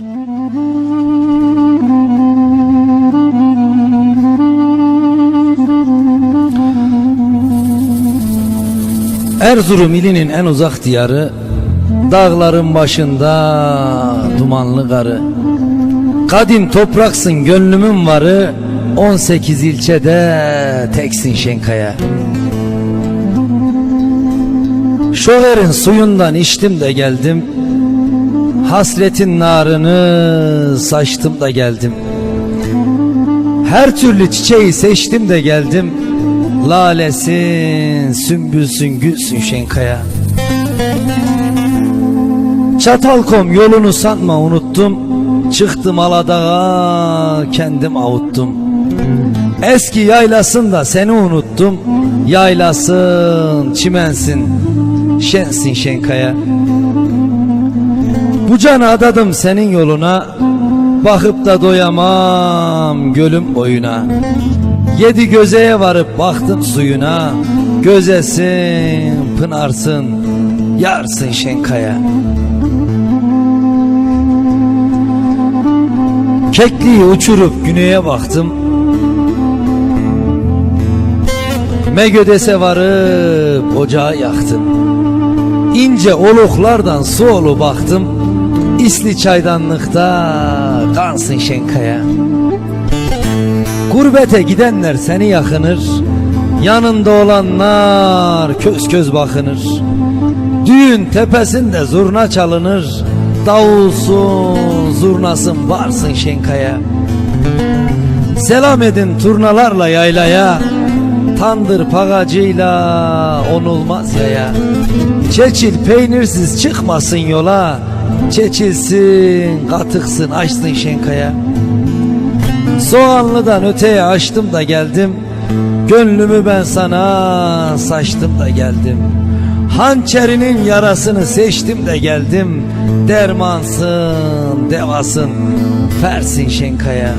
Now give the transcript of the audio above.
Erzurum ilinin en uzak diyarı Dağların başında dumanlı karı. Kadim topraksın gönlümün varı 18 ilçede teksin Şenkaya. Şoher'in suyundan içtim de geldim Hasretin narını saçtım da geldim. Her türlü çiçeği seçtim de geldim. Lalesin, sümbülsün, gülsün Şenkaya. Çatalkom yolunu sanma unuttum. Çıktım Aladağ'a kendim avuttum. Eski yaylasında seni unuttum. Yaylasın, çimensin, şensin Şenkaya Bu canı adadım senin yoluna Bakıp da doyamam gölüm boyuna. Yedi gözeye varıp baktım suyuna Gözesin, pınarsın, yarsın Şenkaya. Kekliği uçurup güneye baktım. Megödes'e varıp ocağı yaktım. İnce oluklardan su olu baktım İsli çaydanlıkta kansın Şenkaya. Gurbete gidenler seni yakınır Yanında olanlar köz köz bakınır. Düğün tepesinde zurna çalınır Davulsun zurnasın varsın Şenkaya. Selam edin turnalarla yaylaya Tandır pagacıyla onulmaz yaya. Çeçil peynirsiz çıkmasın yola Çeçilsin katıksın açsın Şenkaya. Soğanlıdan öteye açtım da geldim. Gönlümü ben sana saçtım da geldim. Hançerinin yarasını seçtim de geldim. Dermansın, devasın, fersin Şenkaya